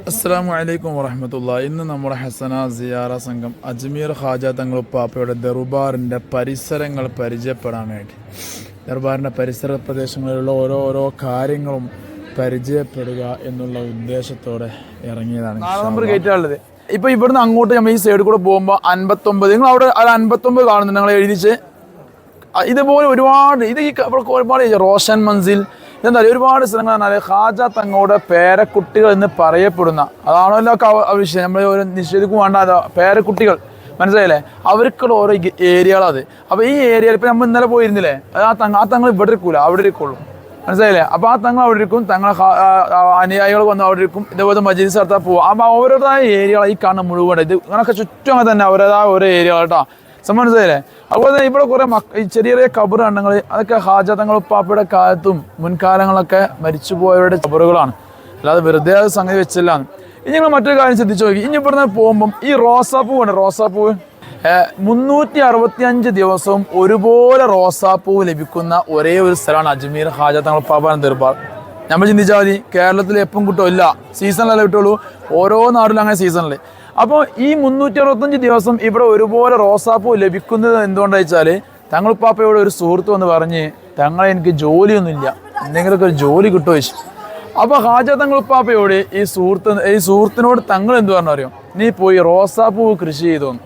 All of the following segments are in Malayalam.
അസ്സാം വലൈക്കും വറഹമത്തുള്ള ഇന്ന് നമ്മുടെ ഹസന സിയാറ സംഘം അജ്മീർ ഖാജ തങ്ങളുപ്പാപ്പയുടെ ദർബാറിന്റെ പരിസരങ്ങൾ പരിചയപ്പെടാൻ വേണ്ടി ദർബാറിന്റെ പരിസര പ്രദേശങ്ങളിലുള്ള ഓരോ ഓരോ കാര്യങ്ങളും പരിചയപ്പെടുക എന്നുള്ള ഉദ്ദേശത്തോടെ ഇറങ്ങിയതാണ് ഗേറ്റാണുള്ളത് ഇപ്പൊ ഇവിടുന്ന് അങ്ങോട്ട് നമ്മൾ ഈ സൈഡിൽ കൂടെ പോകുമ്പോൾ അൻപത്തൊമ്പത്. നിങ്ങൾ അവിടെ അത് അൻപത്തൊമ്പത് കാണുന്നുണ്ട് നിങ്ങൾ എഴുതിച്ച്. ഇതുപോലെ ഒരുപാട് ഇത് ഈ ഒരുപാട് റോഷൻ മൻസിൽ എന്താ ഒരുപാട് സ്ഥലങ്ങൾ പറഞ്ഞാൽ ഹാജ തങ്ങളുടെ പേരക്കുട്ടികൾ എന്ന് പറയപ്പെടുന്ന അതാണല്ലോ വിഷയം. നമ്മൾ ഒരു നിഷേധിക്കും വേണ്ട പേരക്കുട്ടികൾ. മനസ്സിലായില്ലേ? അവർക്കുള്ള ഓരോ ഏരിയകളത്. അപ്പോൾ ഈ ഏരിയയിൽ ഇപ്പം നമ്മൾ ഇന്നലെ പോയിരുന്നില്ലേ? അത് ആ തങ്ങ ആ തങ്ങൾ ഇവിടെ ഇരിക്കൂല അവിടെ ഇരിക്കുള്ളൂ. മനസ്സിലായില്ലേ? അപ്പോൾ ആ തങ്ങൾ അവിടെ ഇരിക്കും തങ്ങളെ അനുയായികൾ വന്ന് അവിടെ ഇരിക്കും ഇതേപോലെ മജീസ് നടത്താൻ പോകും അപ്പോൾ അവരുടേതായ ഏരിയകൾ ഈ കാണുന്ന മുഴുവൻ. ഇത് ഇങ്ങനൊക്കെ ചുറ്റും അങ്ങനെ തന്നെ അവരുടേതായ ഓരോ ഏരിയകൾ കേട്ടോ. മനസ്സിലായില്ലേ? അതുപോലെ തന്നെ ഇവിടെ കുറെ മക്ക ചെറിയ ചെറിയ കബർ കണ്ടങ്ങൾ അതൊക്കെ ഹാജ തങ്ങൾ കാലത്തും മുൻകാലങ്ങളൊക്കെ മരിച്ചുപോയവരുടെ കബറുകളാണ്. അല്ലാതെ വെറുതെ അത് സംഗതി വെച്ചില്ല. ഇനി നിങ്ങൾ മറ്റൊരു കാര്യം ശ്രദ്ധിച്ചു നോക്കി. ഇനി ഇവിടുന്ന് പോകുമ്പം ഈ റോസാപ്പൂ ഉണ്ട് റോസാപ്പൂ മുന്നൂറ്റി അറുപത്തി അഞ്ച് ദിവസവും ഒരുപോലെ റോസാപ്പൂ ലഭിക്കുന്ന ഒരേ ഒരു സ്ഥലമാണ് അജ്മീർ ഹാജ തങ്ങൾ ഉപ്പാപ്പാൻ ദർബാർ. നമ്മൾ ചിന്തിച്ചാൽ മതി കേരളത്തിൽ എപ്പം കിട്ടും ഇല്ല. സീസണിലല്ലേ കിട്ടുള്ളൂ. ഓരോ നാട്ടിലും അങ്ങനെ സീസണിൽ അപ്പോൾ ഈ മുന്നൂറ്റി അറുപത്തഞ്ച് ദിവസം ഇവിടെ ഒരുപോലെ റോസാപ്പൂ ലഭിക്കുന്നത് എന്തുകൊണ്ടാണ് വെച്ചാൽ തങ്ങളുപ്പാപ്പയോട് ഒരു സുഹൃത്ത് വന്ന് പറഞ്ഞ് തങ്ങളെ എനിക്ക് ജോലിയൊന്നുമില്ല. എന്തെങ്കിലുമൊക്കെ ഒരു ജോലി കിട്ടുമോ? ചോദിച്ചു. അപ്പോൾ ഹാജ തങ്ങളുപ്പാപ്പയോട് ഈ സുഹൃത്ത് ഈ സുഹൃത്തിനോട് തങ്ങൾ എന്ത് പറഞ്ഞു നീ പോയി റോസാപ്പൂ കൃഷി ചെയ്തോന്ന്.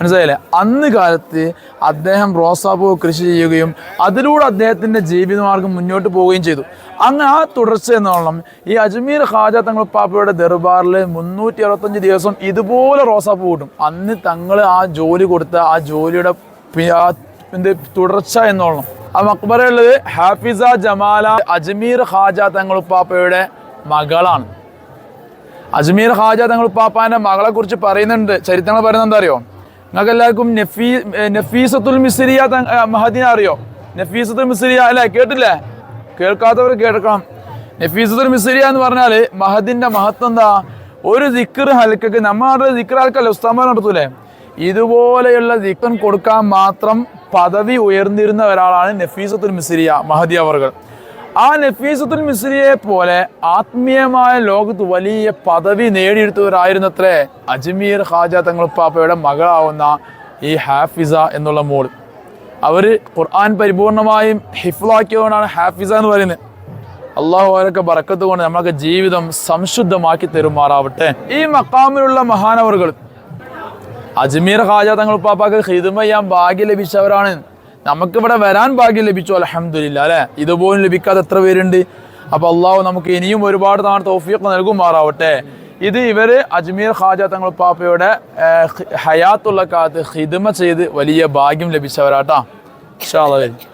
മനസ്സിലായില്ലേ? അന്ന് കാലത്ത് അദ്ദേഹം റോസാപ്പൂ കൃഷി ചെയ്യുകയും അതിലൂടെ അദ്ദേഹത്തിന്റെ ജീവിതമാർഗം മുന്നോട്ട് പോവുകയും ചെയ്തു. അങ്ങനെ ആ തുടർച്ച എന്നോളം ഈ അജ്മീർ ഖാജ തങ്ങൾ പാപ്പയുടെ ദർബാറിൽ മുന്നൂറ്റി അറുപത്തഞ്ച് ദിവസം ഇതുപോലെ റോസാപ്പൂ കൂട്ടും അന്ന് തങ്ങൾ ആ ജോലി കൊടുത്ത ആ ജോലിയുടെ തുടർച്ച എന്നോളം ആ മക്ബറയുള്ളത് ഹാഫിസ ജമാല അജ്മീർ ഖാജ തങ്ങൾ പാപ്പയുടെ മകളാണ്. അജ്മീർ ഹാജ തങ്ങൾ പാപ്പാന്റെ മകളെ കുറിച്ച് പറയുന്നുണ്ട്. ചരിത്രങ്ങൾ പറയുന്നത് എന്താ അറിയോ? നിങ്ങൾക്ക് എല്ലാവർക്കും നഫീ നഫീസത്തുൽ മിസ്രിയ മഹദീന അറിയോ? നഫീസത്തുൽ മിസ്രിയ അല്ലേ? കേട്ടില്ലേ? കേൾക്കാത്തവർ കേൾക്കണം. നഫീസത്തുൽ മിസ്രിയ എന്ന് പറഞ്ഞാൽ മഹദിന്റെ മഹത്വം എന്താ ഒരു ദിക്കർ ഹൽക്കക്ക് നമ്മുടെ ദിക്കർ ഹൽക്കല്ലേ? ഉസ്താമാർ നടത്തൂലേ? ഇതുപോലെയുള്ള ദിക്കൻ കൊടുക്കാൻ മാത്രം പദവി ഉയർന്നിരുന്ന ഒരാളാണ് നഫീസത്തുൽ മിസ്രിയ മഹദി അവർകൾ. ആ നഫീസത്തുൽ മിസ്രിയെ പോലെ ആത്മീയമായ ലോകത്ത് വലിയ പദവി നേടിയെടുത്തവരായിരുന്നത്രേ അജ്മീർ ഹാജ തങ്ങളുപ്പാപ്പയുടെ മകളാവുന്ന ഈ ഹാഫിസ എന്നുള്ള മോൾ അവർ ഖുർആൻ പരിപൂർണമായും ഹിഫ്ലാക്കിയവനാണ് ഹാഫിസ എന്ന് പറയുന്നത്. അള്ളാഹു അവരൊക്കെ ബറക്കത്ത് കൊണ്ട് നമ്മളൊക്കെ ജീവിതം സംശുദ്ധമാക്കി തരുമാറാവട്ടെ. ഈ മക്കാമിലുള്ള മഹാനവറുകൾ. അജ്മീർ ഹാജ തങ്ങളുപ്പാപ്പാക്ക് പാപ്പാക്ക് ഹിദുമ ചെയ്യാൻ ഭാഗ്യം ലഭിച്ചവരാണ്. നമുക്കിവിടെ വരാൻ ഭാഗ്യം ലഭിച്ചു. അലഹമില്ല അല്ലെ? ഇതുപോലും ലഭിക്കാതെ എത്ര പേരുണ്ട്? അപ്പൊ അള്ളാഹു നമുക്ക് ഇനിയും ഒരുപാട് തവണ തൗഫീഖ് നൽകുമാറാവട്ടെ. ഇത് ഇവർ അജ്മീർ ഖാജ തങ്ങൾ പാപ്പയുടെ ഏർ, ഹി- ഹയാത്തുള്ള കാലത്ത് ഹിദുമ ചെയ്ത് വലിയ ഭാഗ്യം ലഭിച്ചവരാട്ടാ. ഇൻഷാ അല്ലാഹ് വരും.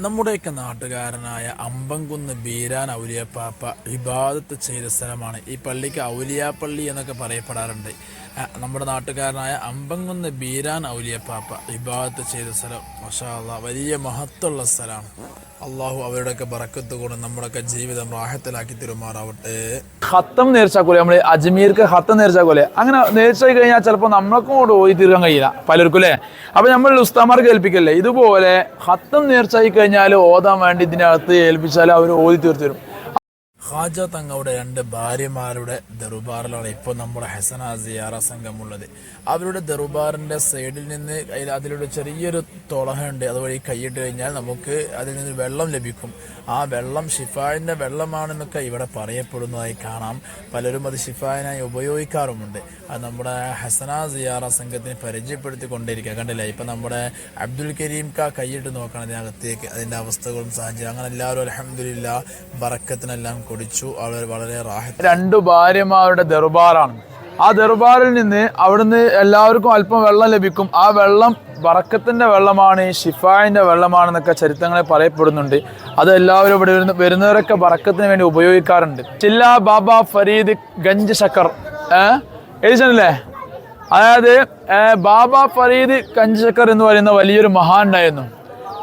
നമ്മുടെയൊക്കെ നാട്ടുകാരനായ അമ്പംകുന്ന് ബീരാൻ ഔലിയപ്പാപ്പ ഇബാദത്ത് ചെയ്ത സ്ഥലമാണ്. ഈ പള്ളിക്ക് ഔലിയാപ്പള്ളി എന്നൊക്കെ പറയപ്പെടാറുണ്ട്. നമ്മുടെ നാട്ടുകാരനായ അമ്പംകുന്ന് ബീരാൻ ഔലിയപ്പാപ്പ ഇബാദത്ത് ചെയ്ത സ്ഥലം മഷാല്ല വലിയ മഹത്തുള്ള സ്ഥലമാണ്. അള്ളാഹു അവരുടെയൊക്കെ ബറക്കത്ത് കൊണ്ട് നമ്മുടെയൊക്കെ ജീവിതം റാഹത്തിലാക്കി തരുമാറാവട്ടെ. ഹത്തം നേർച്ചാക്കൂലെ നമ്മൾ അജ്മീർക്ക് ഹത്തം നേർച്ചാക്കൂലെ അങ്ങനെ നേർച്ചായി കഴിഞ്ഞാൽ ചിലപ്പോൾ നമ്മൾക്കും കൊണ്ട് പോയി തീർക്കാൻ കഴിയില്ല പലർക്കും അല്ലേ? അപ്പൊ നമ്മൾ ഉസ്താമാർക്ക് ഏൽപ്പിക്കല്ലേ ഇതുപോലെ ഹത്തം നേർച്ചായി കഴിഞ്ഞാൽ ഓതാൻ വേണ്ടി ഇതിനകത്ത് ഏൽപ്പിച്ചാൽ അവർ ഓതി തീർത്തു തരും. ഖാജ തങ്ങളുടെ രണ്ട് ഭാര്യമാരുടെ ദറുബാറിലാണ് ഇപ്പോൾ നമ്മുടെ ഹസന സിയാറ സംഘമുള്ളത്. അവരുടെ ദറുബാറിന്റെ സൈഡിൽ നിന്ന് അതിലൂടെ ചെറിയൊരു തുളഹുണ്ട് അതുവഴി കൈയിട്ട് കഴിഞ്ഞാൽ നമുക്ക് അതിൽ നിന്ന് വെള്ളം ലഭിക്കും. ആ വെള്ളം ഷിഫായിന്റെ വെള്ളമാണെന്നൊക്കെ ഇവിടെ പറയപ്പെടുന്നതായി കാണാം. പലരും അത് ഷിഫായിനായി ഉപയോഗിക്കാറുമുണ്ട്. അത് നമ്മുടെ ഹസന സിയാറ സംഘത്തിന് പരിചയപ്പെടുത്തി കൊണ്ടിരിക്കുക കണ്ടില്ലേ? ഇപ്പം നമ്മുടെ അബ്ദുൽ കരീം കാ കൈയിട്ട് നോക്കണം അതിനകത്തേക്ക് അതിന്റെ അവസ്ഥകളും സാഹചര്യം അങ്ങനെ എല്ലാവരും അലഹമില്ല ബറക്കത്തിനെല്ലാം കുടിച്ചു അവർ വളരെ റാഹത്ത്. രണ്ടു ഭാര്യമാരുടെ ദർബാറാണ്. ആ ദർബാറിൽ നിന്ന് അവിടുന്ന് എല്ലാവർക്കും അല്പം വെള്ളം ലഭിക്കും. ആ വെള്ളം വറക്കത്തിന്റെ വെള്ളമാണ് ഷിഫായിന്റെ വെള്ളമാണെന്നൊക്കെ ചരിത്രങ്ങളെ പറയപ്പെടുന്നുണ്ട്. അത് എല്ലാവരും ഇവിടെ വരുന്ന വരുന്നവരൊക്കെ വറക്കത്തിന് വേണ്ടി ഉപയോഗിക്കാറുണ്ട്. ചില്ല ബാബ ഫരീദ് ഗഞ്ച് ശക്കർ. എഴുതിച്ചല്ലേ അതായത് ബാബ ഫരീദ് ഗഞ്ച് ശക്കർ എന്ന് പറയുന്ന വലിയൊരു മഹാൻ ഉണ്ടായിരുന്നു.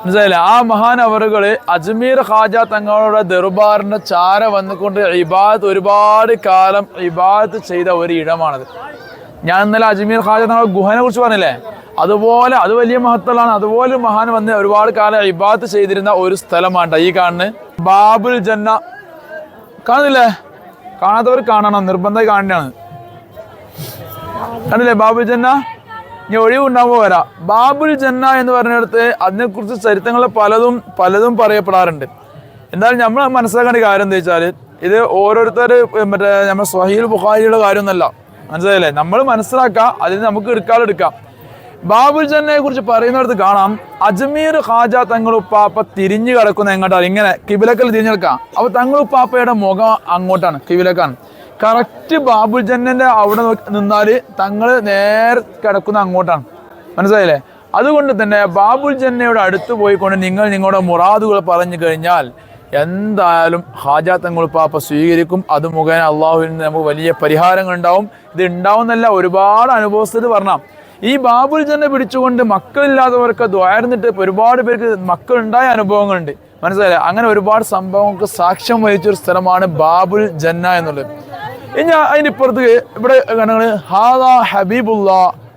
മനസ്സിലായില്ലേ? ആ മഹാൻ അവറുകൾ അജ്മീർ ഖാജ തങ്ങളുടെ ദർബാറിന്റെ ചാര വന്നുകൊണ്ട് ഇബാദത്ത് ഒരുപാട് കാലം ഇബാദത്ത് ചെയ്ത ഒരു ഇടമാണത് ഞാൻ ഇന്നലെ അജ്മീർ ഖാജ തങ്ങളുടെ ഗുഹനെ കുറിച്ച് പറഞ്ഞില്ലേ? അതുപോലെ അത് വലിയ മഹത്വമാണ് അതുപോലെ മഹാൻ വന്ന് ഒരുപാട് കാലം ഇബാദത്ത് ചെയ്തിരുന്ന ഒരു സ്ഥലമാണ് ഈ കാണുന്നത് ബാബുൽ ജന്ന. കാണുന്നില്ലേ? കാണാത്തവർ കാണണം. നിർബന്ധമായി കാണേണ്ടതാണ്. കണ്ടില്ലേ ബാബുൽ ജന്ന? ഇനി ഒഴിവുണ്ടാകുമ്പോൾ വരാം. ബാബുൽ ജന്ന എന്ന് പറഞ്ഞിടത്ത് അതിനെക്കുറിച്ച് ചരിത്രങ്ങൾ പലതും പലതും പറയപ്പെടാറുണ്ട്. എന്നാലും നമ്മൾ മനസ്സിലാക്കേണ്ട കാര്യം എന്താ വെച്ചാൽ ഇത് ഓരോരുത്തർ മറ്റേ നമ്മുടെ സ്വഹീൽ ബുഖാരിയുടെ കാര്യമൊന്നുമല്ല മനസ്സിലായില്ലേ? നമ്മൾ മനസ്സിലാക്കാം നിന്ന് നമുക്ക് എടുക്കാതെടുക്കാം ബാബുൽ ജന്നയെ കുറിച്ച് പറയുന്നിടത്ത് കാണാം അജ്മീർ ഖാജ തങ്ങളുപ്പാപ്പ തിരിഞ്ഞു കിടക്കുന്ന എങ്ങോട്ടാണ് ഇങ്ങനെ കിബിലക്കൽ തിരിഞ്ഞു അപ്പൊ തങ്ങളുപ്പാപ്പയുടെ മുഖം അങ്ങോട്ടാണ് കിബിലക്കാണ്. കറക്റ്റ് ബാബുൽ ജന്നന്റെ അവിടെ നോക്കി നിന്നാൽ തങ്ങൾ നേരെ കിടക്കുന്ന അങ്ങോട്ടാണ്. മനസ്സിലായില്ലേ? അതുകൊണ്ട് തന്നെ ബാബുൽ ജന്നയുടെ അടുത്ത് പോയിക്കൊണ്ട് നിങ്ങൾ നിങ്ങളുടെ മുറാദുകൾ പറഞ്ഞു കഴിഞ്ഞാൽ എന്തായാലും ഹാജാത്തങ്ങൾ തങ്ങൾ പാപ്പ സ്വീകരിക്കും. അത് മുഖേന അള്ളാഹുവിൽ നിന്ന് നമുക്ക് വലിയ പരിഹാരങ്ങൾ ഉണ്ടാവും. ഇത് ഉണ്ടാവുന്നല്ല ഒരുപാട് അനുഭവസ്ഥത് പറഞ്ഞാൽ ഈ ബാബുൽ ജന്നെ പിടിച്ചുകൊണ്ട് മക്കളില്ലാത്തവർക്ക് ദ്വാരുന്നിട്ട് ഒരുപാട് പേർക്ക് മക്കളുണ്ടായ അനുഭവങ്ങളുണ്ട്. മനസ്സിലായില്ലേ? അങ്ങനെ ഒരുപാട് സംഭവങ്ങൾക്ക് സാക്ഷ്യം വഹിച്ചൊരു സ്ഥലമാണ് ബാബുൽ ജന്ന എന്നുള്ളത്. ഇനി അതിന് ഇപ്പുറത്ത് ഇവിടെ കണ്ടത് ഹാദ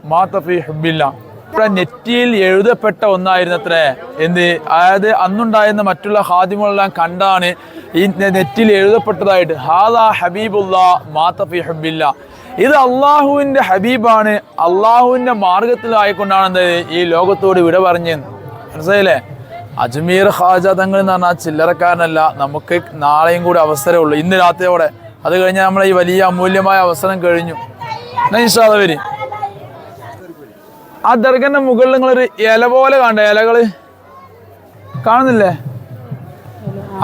മാതഫി ഹബ്ബില്ല ഇവിടെ നെറ്റിയിൽ എഴുതപ്പെട്ട ഒന്നായിരുന്നത്രേ. എന്ത്? അതായത് അന്നുണ്ടായിരുന്ന മറ്റുള്ള ഹാദിമുകളെല്ലാം കണ്ടാണ് ഈ നെറ്റിൽ എഴുതപ്പെട്ടതായിട്ട്. ഹാദാ ഹബീബുള്ള മാതഫി ഹബില്ല. ഇത് അള്ളാഹുവിന്റെ ഹബീബാണ്. അള്ളാഹുവിന്റെ മാർഗത്തിലായിക്കൊണ്ടാണ് എന്ത് ഈ ലോകത്തോട് വിട പറഞ്ഞത്. മനസ്സിലായില്ലേ? അജ്മീർ ഹാജ തങ്ങൾ എന്ന് പറഞ്ഞാൽ ചില്ലറക്കാരനല്ല. നമുക്ക് നാളെയും കൂടി അവസരമുള്ളൂ. ഇന്ന് രാത്രിയോടെ അത് കഴിഞ്ഞാൽ നമ്മൾ ഈ വലിയ അമൂല്യമായ അവസരം കഴിഞ്ഞു. വരി. ആ ദർഗന്റെ മുകളിൽ നിങ്ങളൊരു ഇല പോലെ കണ്ട ഇലകൾ? കാണുന്നില്ലേ?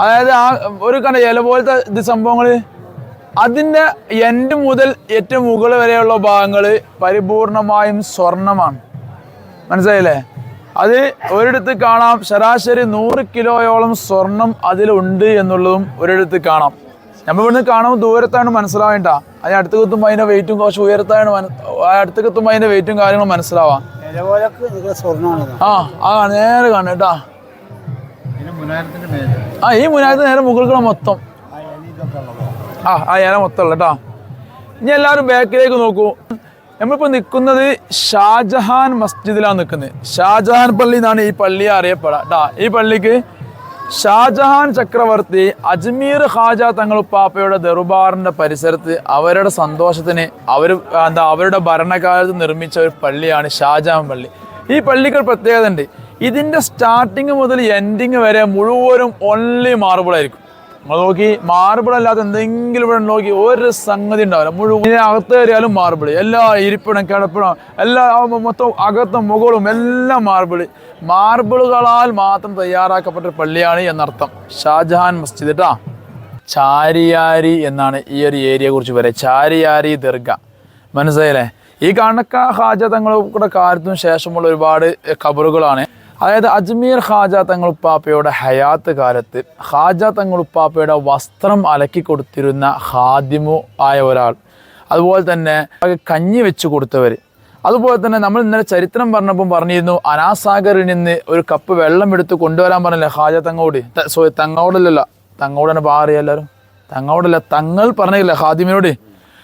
അതായത് ആ ഒരു കണ്ട ഇല പോലത്തെ ഇത് സംഭവങ്ങൾ. അതിന്റെ എൻഡ് മുതൽ ഏറ്റവും മുകളിൽ വരെയുള്ള ഭാഗങ്ങൾ പരിപൂർണമായും സ്വർണമാണ്. മനസ്സിലായില്ലേ? അത് ഒരിടത്ത് കാണാം ശരാശരി നൂറ് കിലോയോളം സ്വർണം അതിലുണ്ട് എന്നുള്ളതും ഒരിടത്ത് കാണാം. നമ്മൾ ഇവിടുന്ന് കാണുമ്പോൾ ദൂരത്താണ് മനസ്സിലാവേണ്ട. അതിന് അടുത്ത് കുത്തുമ്പോൾ അതിന്റെ വെയിറ്റും കുറച്ച് ഉയരത്താണ് ആ അടുത്ത് കുത്തുമ്പോൾ അതിന്റെ വെയിറ്റും കാര്യങ്ങളും മനസ്സിലാവാം. ആ ആ നേരെ കാണും കേട്ടാ. ആ ഈ മുനായിരത്തിന് നേരെ മുകൾക്കുള്ള മൊത്തം. ആ ആ ഇല മൊത്തം ഉള്ള കേട്ടാ. ഇനി എല്ലാവരും ബാക്കിലേക്ക് നോക്കൂ. നമ്മളിപ്പോൾ നിൽക്കുന്നത് ഷാജഹാൻ മസ്ജിദിലാണ് നിൽക്കുന്നത്. ഷാജഹാൻ പള്ളി എന്നാണ് ഈ പള്ളി അറിയപ്പെടാം കേട്ടാ ഈ പള്ളിക്ക് ഷാജഹാൻ ചക്രവർത്തി അജ്മീർ ഖാജ തങ്ങളുപ്പാപ്പയുടെ ദർബാറിന്റെ പരിസരത്ത് അവരുടെ സന്തോഷത്തിന് അവർ എന്താ അവരുടെ ഭരണകാലത്ത് നിർമ്മിച്ച ഒരു പള്ളിയാണ് ഷാജഹാൻ പള്ളി. ഈ പള്ളിക്ക് ഒരു പ്രത്യേകത ഉണ്ട്. ഇതിന്റെ സ്റ്റാർട്ടിങ് മുതൽ എൻഡിങ് വരെ മുഴുവനും ഓൺലി മാർബിൾ ആയിരിക്കും. നോക്കി മാർബിൾ അല്ലാതെ എന്തെങ്കിലും ഇവിടെ നോക്കി ഒരു സംഗതി ഉണ്ടാവില്ല. മുഴുവൻ അകത്ത് കയറിയാലും മാർബിൾ എല്ലാ ഇരിപ്പിടം കിടപ്പിടം എല്ലാ മൊത്തം അകത്തും മുകളും എല്ലാം മാർബിൾ മാർബിളുകളാൽ മാത്രം തയ്യാറാക്കപ്പെട്ട പള്ളിയാണ് എന്നർത്ഥം. ഷാജഹാൻ മസ്ജിദ് കേട്ടാ ചാരിയാരി എന്നാണ് ഈ ഒരു ഏരിയയെ കുറിച്ച് പറയുക ചാരിയാരി ദീർഘ മനസ്സിലായില്ലേ? ഈ കണക്ക ഹാജ തങ്ങളുടെ കാര്യത്തിനു ശേഷമുള്ള ഒരുപാട് ഖബറുകളാണ് അതായത് അജ്മീർ ഖാജ തങ്ങളുപ്പാപ്പയുടെ ഹയാത്ത് കാലത്ത് ഖാജ തങ്ങളുപ്പാപ്പയുടെ വസ്ത്രം അലക്കി കൊടുത്തിരുന്ന ഹാദിമു ആയ ഒരാൾ. അതുപോലെ തന്നെ കഞ്ഞി വെച്ച് കൊടുത്തവർ അതുപോലെ തന്നെ നമ്മൾ ഇന്നലെ ചരിത്രം പറഞ്ഞപ്പം പറഞ്ഞിരുന്നു അനാസാഗറിൽ നിന്ന് ഒരു കപ്പ് വെള്ളം എടുത്ത് കൊണ്ടുവരാൻ പറഞ്ഞില്ലേ ഹാജ തങ്ങോട് സോറി തങ്ങോടല്ലല്ല തങ്ങോടാണ് പാറിയ എല്ലാവരും തങ്ങോടല്ല തങ്ങൾ പറഞ്ഞില്ല ഹാദിമിനോട്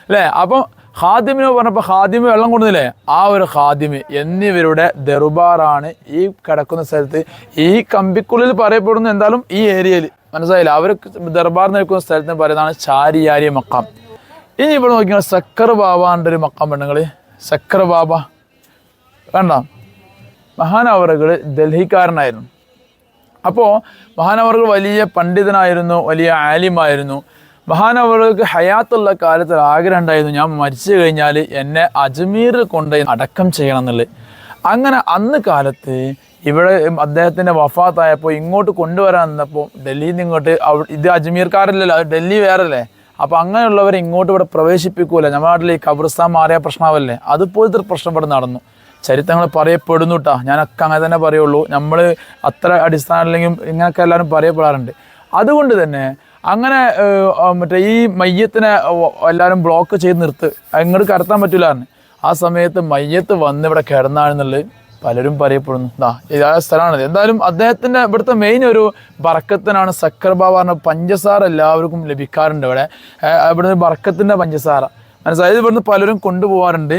അല്ലേ? അപ്പം ഖാദിമിനോ പറഞ്ഞപ്പോൾ ഹാദിമ് വെള്ളം കൊണ്ടുവന്നില്ലേ ആ ഒരു ഹാദിമ് എന്നിവരുടെ ദർബാറാണ് ഈ കിടക്കുന്ന സ്ഥലത്ത്. ഈ കമ്പിക്കുള്ളിൽ പറയപ്പെടുന്ന എന്തായാലും ഈ ഏരിയയിൽ. മനസ്സിലായില്ല? അവർ ദർബാർ നിൽക്കുന്ന സ്ഥലത്തിന് പറയുന്നതാണ് ചാരിയാരി മക്കാം. ഇനി ഇവിടെ നോക്കിയാൽ സക്കർ ബാബാന്റെ ഒരു മക്കാം പെണ്ണുങ്ങൾ സക്കർ ബാബ. വേണ്ട മഹാനവറുകൾ ഡൽഹിക്കാരനായിരുന്നു. അപ്പോൾ മഹാനവറുകൾ വലിയ പണ്ഡിതനായിരുന്നു വലിയ ആലിമായിരുന്നു. മഹാനവറുകൾക്ക് ഹയാത്തുള്ള കാലത്ത് ഒരു ആഗ്രഹം ഉണ്ടായിരുന്നു. ഞാൻ മരിച്ചു കഴിഞ്ഞാൽ എന്നെ അജ്മീറിൽ കൊണ്ട് അടക്കം ചെയ്യണം എന്നുള്ളത്. അങ്ങനെ അന്ന് കാലത്ത് ഇവിടെ അദ്ദേഹത്തിന്റെ വഫാത്തായപ്പോൾ ഇങ്ങോട്ട് കൊണ്ടുവരാൻ നിന്നപ്പോൾ ഡൽഹിയിൽ നിന്ന് ഇങ്ങോട്ട് ഇത് അജ്മീർക്കാരല്ലല്ലോ ഡൽഹി വേറല്ലേ? അപ്പോൾ അങ്ങനെയുള്ളവരെ ഇങ്ങോട്ട് ഇവിടെ പ്രവേശിപ്പിക്കൂല. നമ്മുടെ നാട്ടിൽ ഈ ഖബർസ്ഥാൻ മാറിയ പ്രശ്നമല്ലേ? അതുപോലത്തെ പ്രശ്നം ഇവിടെ നടന്നു. ചരിത്രങ്ങൾ പറയപ്പെടുന്നു കേട്ടോ ഞാനൊക്കെ അങ്ങനെ തന്നെ പറയുള്ളൂ. നമ്മൾ അത്ര അടിസ്ഥാനമില്ലെങ്കിലും ഇങ്ങനെയൊക്കെ എല്ലാവരും പറയപ്പെടാറുണ്ട്. അതുകൊണ്ട് തന്നെ അങ്ങനെ മറ്റേ ഈ മയ്യത്തിനെ എല്ലാവരും ബ്ലോക്ക് ചെയ്ത് നിർത്ത്. ഇങ്ങോട്ട് കടത്താൻ പറ്റൂല ആ സമയത്ത് മയ്യത്ത് വന്ന് ഇവിടെ കിടന്നാണെന്നുള്ളത് പലരും പറയപ്പെടുന്നു. ദാ ഇതായ സ്ഥലമാണിത്. എന്തായാലും അദ്ദേഹത്തിന്റെ ഇവിടുത്തെ മെയിൻ ഒരു ബർക്കത്തിനാണ് സക്കർ ബാബ പറഞ്ഞ പഞ്ചസാര എല്ലാവർക്കും ലഭിക്കാറുണ്ട് ഇവിടെ. ഇവിടുന്ന് ബർക്കത്തിന്റെ പഞ്ചസാര. മനസ്സിലായത് ഇവിടുന്ന് പലരും കൊണ്ടുപോകാറുണ്ട്.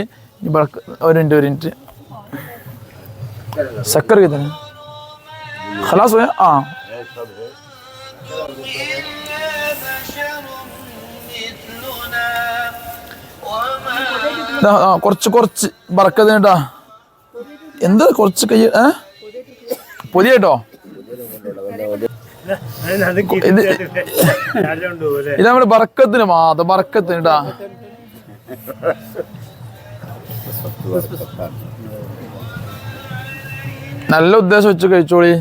ബർക്ക ഒരു മിനിറ്റ് ഒരു മിനിറ്റ്. സക്കർ കിട്ടുന്നു. خلاص وين اه ദാ, ആ കുറച്ച് കുറച്ച് ബറക്കതിനട്ടാ എന്താ കുറച്ച് കൈ ഏ പൊതി കേട്ടോ ഇത് ഇത് നമ്മുടെ ബറക്കത്തിന് മാത്രം ബറക്കത്തിനട്ടാ നല്ല ഉദ്ദേശം വെച്ച് കഴിച്ചോളി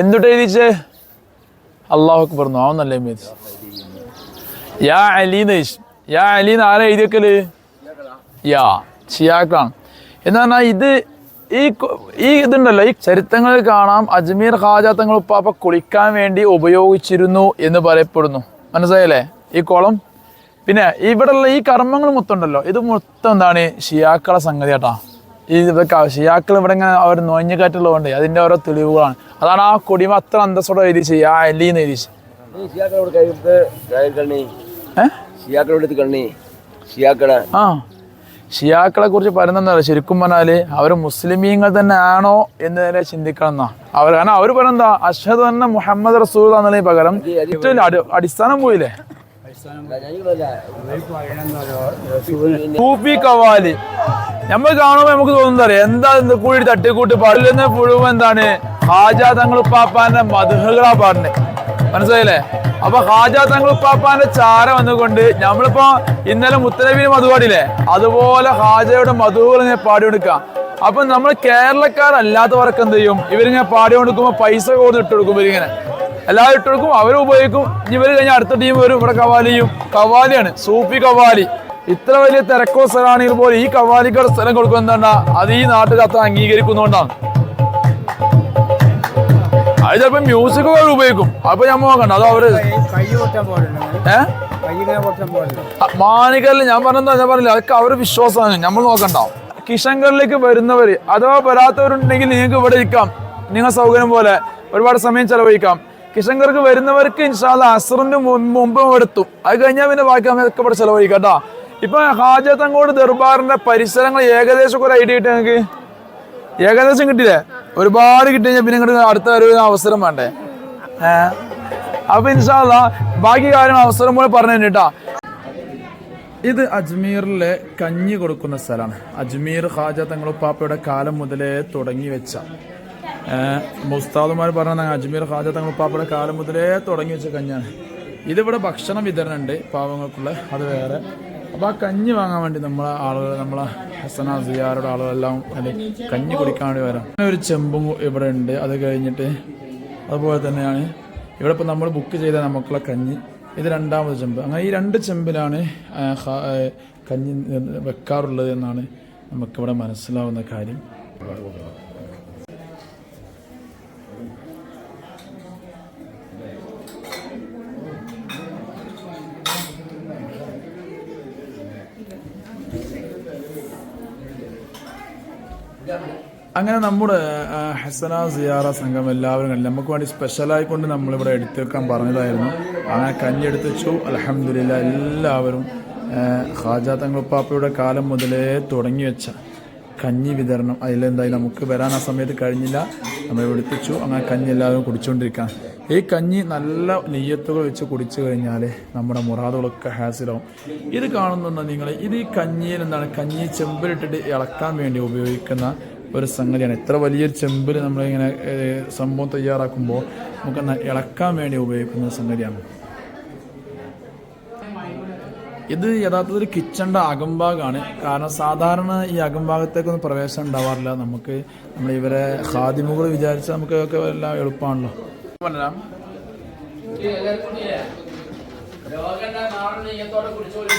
എന്തുട്ട് എഴുതിച്ചേ? അള്ളാഹു അക്ബർ ആവുന്നല്ലേ മീത് യാ അലീന്ന് യാ അലീന്ന് ആരാ എഴുതിയക്കൽ? യാ ഷിയാക്കളാണ്. എന്ന് പറഞ്ഞാൽ ഇത് ഈ ഈ ഇതുണ്ടല്ലോ ഈ ചരിത്രങ്ങൾ കാണാം അജ്മീർ ഖാജ തങ്ങൾ ഉപ്പാപ്പ കുളിക്കാൻ വേണ്ടി ഉപയോഗിച്ചിരുന്നു എന്ന് പറയപ്പെടുന്നു. മനസ്സിലായല്ലേ? ഈ കുളം? പിന്നെ ഇവിടെയുള്ള ഈ കർമ്മങ്ങൾ മൊത്തം ഉണ്ടല്ലോ ഇത് മൊത്തം എന്താണ്? ഷിയാക്കളെ സംഗതി കേട്ടാ ഈ ഷിയാക്കൾ ഇവിടെ ഇങ്ങനെ അവർ നോഞ്ഞക്കാറ്റുള്ളതുകൊണ്ട് അതിന്റെ ഓരോ തെളിവുകളാണ്. അതാണ് ആ കൊടിമ അത്ര അന്തസ്സോടെ എഴുതി ചെയ്യാ അല്ലീന്ന് എഴുതി ഷിയാക്കളോട് കഴിയുമ്പോ കണ്ണി ഏ? ഷിയാക്കളോട് കണ്ണി ഷിയാക്കളെ. ആ. ഷിയാക്കളെ കുറിച്ച് പറയുന്നത് ശരിക്കും പറഞ്ഞാൽ അവർ മുസ്ലിമീങ്ങൾ തന്നെ ആണോ എന്ന് തന്നെ ചിന്തിക്കണം എന്നാ. അവർ കാരണം അവർ പറയുന്നത് അഷ്ഹദ് തന്നെ മുഹമ്മദ് റസൂൽ എന്നതിന് പകരം ഏറ്റവും അടിസ്ഥാനം പോയില്ലേ? സൂഫി കവാലി. നമ്മൾ കാണുമ്പോ നമുക്ക് തോന്നുന്നത് എന്താ ഇത് കൂടി തട്ടിക്കൂട്ട് പാടില്ലെന്ന് മുഴുവൻ എന്താണ്? ഹാജാ തങ്ങൾ ഉപ്പാപ്പാന്റെ മധുഹകളാ പാടുന്നത് മനസ്സിലായില്ലേ? അപ്പൊ ഹാജാ തങ്ങൾ ഉപ്പാപ്പാന്റെ ചാര വന്നുകൊണ്ട് നമ്മളിപ്പോ ഇന്നലെ മുത്തലബിന് മധുപാടില്ലേ അതുപോലെ ഹാജയുടെ മധുകൾ ഇങ്ങനെ പാടി കൊടുക്കാം അപ്പൊ നമ്മൾ കേരളക്കാരല്ലാത്തവർക്ക് എന്ത് ചെയ്യും? ഇവരിങ്ങനെ പാടി കൊടുക്കുമ്പോ പൈസ കൊടുത്തിട്ട് കൊടുക്കും ഇവരിങ്ങനെ. എല്ലാവരും ഇട്ടവർക്കും അവർ ഉപയോഗിക്കും. ഇവർ കഴിഞ്ഞാൽ അടുത്ത ടീം വരും. ഇവിടെ കവാലിയും കവാലിയാണ്. സൂഫി കവാലി. ഇത്ര വലിയ തിരക്കോ സ്ഥലമാണെങ്കിൽ പോലും ഈ കവാലിക്കുടെ സ്ഥലം കൊടുക്കുന്ന എന്താ അത് ഈ നാട്ടിൽ അത്ര അംഗീകരിക്കുന്നതുകൊണ്ടാണ്. അത് ചിലപ്പോ മ്യൂസിക് അവർ ഉപയോഗിക്കും. അപ്പൊ ഞാൻ നോക്കണ്ട. അത് അവർ മാനികളിൽ ഞാൻ പറഞ്ഞെന്താ ഞാൻ പറഞ്ഞില്ല? അതൊക്കെ അവർ വിശ്വാസമാണ്. നമ്മൾ നോക്കണ്ട. കിഷൻകളിലേക്ക് വരുന്നവര് അഥവാ വരാത്തവരുണ്ടെങ്കിൽ നിങ്ങൾക്ക് ഇവിടെ ഇരിക്കാം. നിങ്ങൾ സൗകര്യം പോലെ ഒരുപാട് സമയം ചെലവഴിക്കാം. കിഷൻകർക്ക് വരുന്നവർക്ക് ഇൻഷാല്ല അസറിന്റെ മുമ്പ് എടുത്തു. അത് കഴിഞ്ഞാൽ പിന്നെ ബാക്കി നമുക്ക് ഇവിടെ ചെലവഴിക്കാം കേട്ടോ ഇപ്പൊ ഹാജത്തങ്കോട് ദർബാറിന്റെ പരിസരങ്ങൾ ഏകദേശം ഒരു ഐഡിയ കിട്ടി നിങ്ങൾക്ക് ഏകദേശം കിട്ടിയില്ലേ? ഒരുപാട് കിട്ടി കഴിഞ്ഞാൽ പിന്നെ ഇങ്ങോട്ട് അടുത്ത ഒരു അവസരം വേണ്ടേ? ഏഹ് അപ്പൊ ഇൻഷാല്ല ബാക്കി കാര്യം അവസരം പോലെ പറഞ്ഞു കേട്ടാ. ഇത് അജ്മീറിലെ കഞ്ഞി കൊടുക്കുന്ന സ്ഥലമാണ്. അജ്മീർ ഹാജ തങ്ങളുപ്പാപ്പയുടെ കാലം മുതലേ തുടങ്ങി വെച്ച മുസ്താദുമാർ പറഞ്ഞ അജ്മീർ ഹാജ തങ്ങൾ പാപ്പയുടെ കാലം മുതലേ തുടങ്ങി വെച്ച കഞ്ഞാണ്. ഇതിവിടെ ഭക്ഷണം വിതരണം ഉണ്ട് പാവങ്ങൾക്കുള്ള അത് വേറെ. അപ്പോൾ ആ കഞ്ഞി വാങ്ങാൻ വേണ്ടി നമ്മളെ ആളുകൾ നമ്മളെ ഹസന സിയാറുടെ ആളുകളെല്ലാം അതിൽ കഞ്ഞി കുടിക്കാൻ വേണ്ടി വരാം. അങ്ങനെ ഒരു ചെമ്പും ഇവിടെ ഉണ്ട് അത് കഴിഞ്ഞിട്ട് അതുപോലെ തന്നെയാണ്. ഇവിടെ ഇപ്പോൾ നമ്മൾ ബുക്ക് ചെയ്ത നമുക്കുള്ള കഞ്ഞി. ഇത് രണ്ടാമത് ചെമ്പ്. അങ്ങനെ ഈ രണ്ട് ചെമ്പിലാണ് കഞ്ഞി വെക്കാറുള്ളത് എന്നാണ് നമുക്കിവിടെ മനസ്സിലാവുന്ന കാര്യം. അങ്ങനെ നമ്മുടെ ഹസന സിയാറ സംഘം എല്ലാവരും നമുക്ക് വേണ്ടി സ്പെഷ്യലായി കൊണ്ട് നമ്മളിവിടെ എടുത്തേക്കാൻ പറഞ്ഞതായിരുന്നു. അങ്ങനെ കഞ്ഞി എടുത്ത് വെച്ചു. അലഹമില്ല എല്ലാവരും ഖാജ തങ്ങളുപ്പാപ്പയുടെ കാലം മുതലേ തുടങ്ങി വെച്ച കഞ്ഞി വിതരണം. അതിലെന്തായി? നമുക്ക് വരാൻ ആ സമയത്ത് കഴിഞ്ഞില്ല. നമ്മൾ ഇവിടെ എത്തിച്ചു അങ്ങനെ കഞ്ഞി എല്ലാവരും കുടിച്ചുകൊണ്ടിരിക്കാൻ ഈ കഞ്ഞി നല്ല നെയ്യത്തുകൾ വെച്ച് കുടിച്ചു കഴിഞ്ഞാൽ നമ്മുടെ മുറാദുകളൊക്കെ ഹാസിലാവും. ഇത് കാണുന്നുണ്ടോ നിങ്ങൾ ഇത് ഈ കഞ്ഞിയിൽ എന്താണ്? കഞ്ഞി ചെമ്പിലിട്ടിട്ട് ഇളക്കാൻ വേണ്ടി ഉപയോഗിക്കുന്ന ഒരു സംഗതിയാണ്. ഇത്ര വലിയൊരു ചെമ്പിൽ നമ്മളിങ്ങനെ സംഭവം തയ്യാറാക്കുമ്പോൾ നമുക്ക് ഇളക്കാൻ വേണ്ടി ഉപയോഗിക്കുന്ന സംഗതിയാണ്. ഇത് യഥാർത്ഥത്തിൽ കിച്ചണിന്റെ അകംഭാഗമാണ്. കാരണം സാധാരണ ഈ അകംഭാഗത്തേക്കൊന്നും പ്രവേശനം ഉണ്ടാവാറില്ല. നമുക്ക് നമ്മൾ ഇവരെ ഹാദിമുകൾ വിചാരിച്ചാൽ നമുക്കൊക്കെ എല്ലാം എളുപ്പമാണല്ലോ പറഞ്ഞാം രോഗം നാളെ നീയത്തോടെ കുടിച്ചോളി.